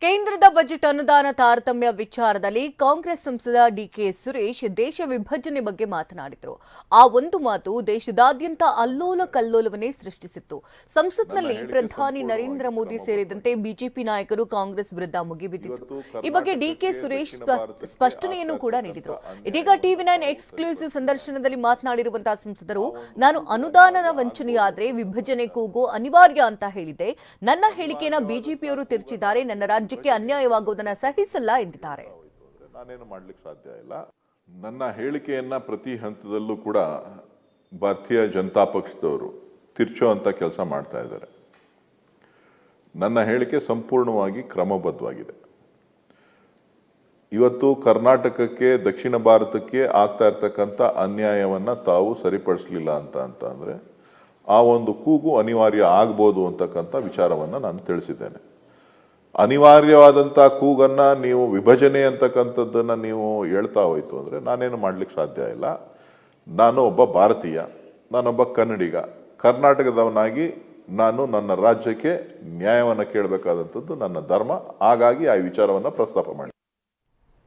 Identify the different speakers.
Speaker 1: ಕೇಂದ್ರದ ಬಜೆಟ್ ಅನುದಾನ ತಾರತಮ್ಯ ವಿಚಾರದಲ್ಲಿ ಕಾಂಗ್ರೆಸ್ ಸಂಸದ ಡಿಕೆ ಸುರೇಶ್ ದೇಶ ವಿಭಜನೆ ಬಗ್ಗೆ ಮಾತನಾಡಿದರು. ಆ ಒಂದು ಮಾತು ದೇಶದಾದ್ಯಂತ ಅಲ್ಲೋಲ ಕಲ್ಲೋಲವನ್ನೇ ಸೃಷ್ಟಿಸಿತ್ತು. ಸಂಸತ್ನಲ್ಲಿ ಪ್ರಧಾನಿ ನರೇಂದ್ರ ಮೋದಿ ಸೇರಿದಂತೆ ಬಿಜೆಪಿ ನಾಯಕರು ಕಾಂಗ್ರೆಸ್ ವಿರುದ್ಧ ಮುಗಿಬಿದ್ದಿತ್ತು. ಈ ಬಗ್ಗೆ ಡಿಕೆ ಸುರೇಶ್ ಸ್ಪ- ಸ್ಪಷ್ಟನೆಯನ್ನು ಕೂಡ ನೀಡಿದರು. ಇದೀಗ ಟಿವಿ ನೈನ್ ಎಕ್ಸ್ಕ್ಲೂಸಿವ್ ಸಂದರ್ಶನದಲ್ಲಿ ಮಾತನಾಡಿರುವಂತಹ ಸಂಸದರು ನಾನು ಅನುದಾನದ ವಂಚನೆಯಾದ್ರೆ ವಿಭಜನೆ ಕೂಗು ಅನಿವಾರ್ಯ ಅಂತ ಹೇಳಿದೆ. ನನ್ನ ಹೇಳಿಕೆಯನ್ನ ಬಿಜೆಪಿಯವರು ತಿರುಚಿದ್ದಾರೆ. ನನ್ನ ರಾಜ್ಯಕ್ಕೆ ಅನ್ಯಾಯವಾಗುವುದನ್ನು ಸಹಿಸಲ್ಲ ಎಂದಿದ್ದಾರೆ.
Speaker 2: ನಾನೇನು ಮಾಡ್ಲಿಕ್ಕೆ ಸಾಧ್ಯ ಇಲ್ಲ. ನನ್ನ ಹೇಳಿಕೆಯನ್ನ ಪ್ರತಿ ಹಂತದಲ್ಲೂ ಕೂಡ ಭಾರತೀಯ ಜನತಾ ಪಕ್ಷದವರು ತಿರ್ಚೋ ಅಂತ ಕೆಲಸ ಮಾಡ್ತಾ ಇದ್ದಾರೆ. ನನ್ನ ಹೇಳಿಕೆ ಸಂಪೂರ್ಣವಾಗಿ ಕ್ರಮಬದ್ಧವಾಗಿದೆ. ಇವತ್ತು ಕರ್ನಾಟಕಕ್ಕೆ, ದಕ್ಷಿಣ ಭಾರತಕ್ಕೆ ಆಗ್ತಾ ಇರ್ತಕ್ಕಂಥ ಅನ್ಯಾಯವನ್ನು ತಾವು ಸರಿಪಡಿಸಲಿಲ್ಲ ಅಂತ ಅಂತ ಅಂದರೆ ಆ ಒಂದು ಕೂಗು ಅನಿವಾರ್ಯ ಆಗ್ಬೋದು ಅಂತಕ್ಕಂಥ ವಿಚಾರವನ್ನು ನಾನು ತಿಳಿಸಿದ್ದೇನೆ. ಅನಿವಾರ್ಯವಾದಂಥ ಕೂಗನ್ನು ನೀವು ವಿಭಜನೆ ಅಂತಕ್ಕಂಥದ್ದನ್ನು ನೀವು ಹೇಳ್ತಾ ಹೋಯ್ತು ಅಂದರೆ ನಾನೇನು ಮಾಡ್ಲಿಕ್ಕೆ ಸಾಧ್ಯ ಇಲ್ಲ. ನಾನು ಒಬ್ಬ ಭಾರತೀಯ, ನಾನೊಬ್ಬ ಕನ್ನಡಿಗ. ಕರ್ನಾಟಕದವನಾಗಿ ನಾನು ನನ್ನ ರಾಜ್ಯಕ್ಕೆ ನ್ಯಾಯವನ್ನು ಕೇಳಬೇಕಾದಂಥದ್ದು ನನ್ನ ಧರ್ಮ. ಹಾಗಾಗಿ ಆ ವಿಚಾರವನ್ನು ಪ್ರಸ್ತಾಪ ಮಾಡಿ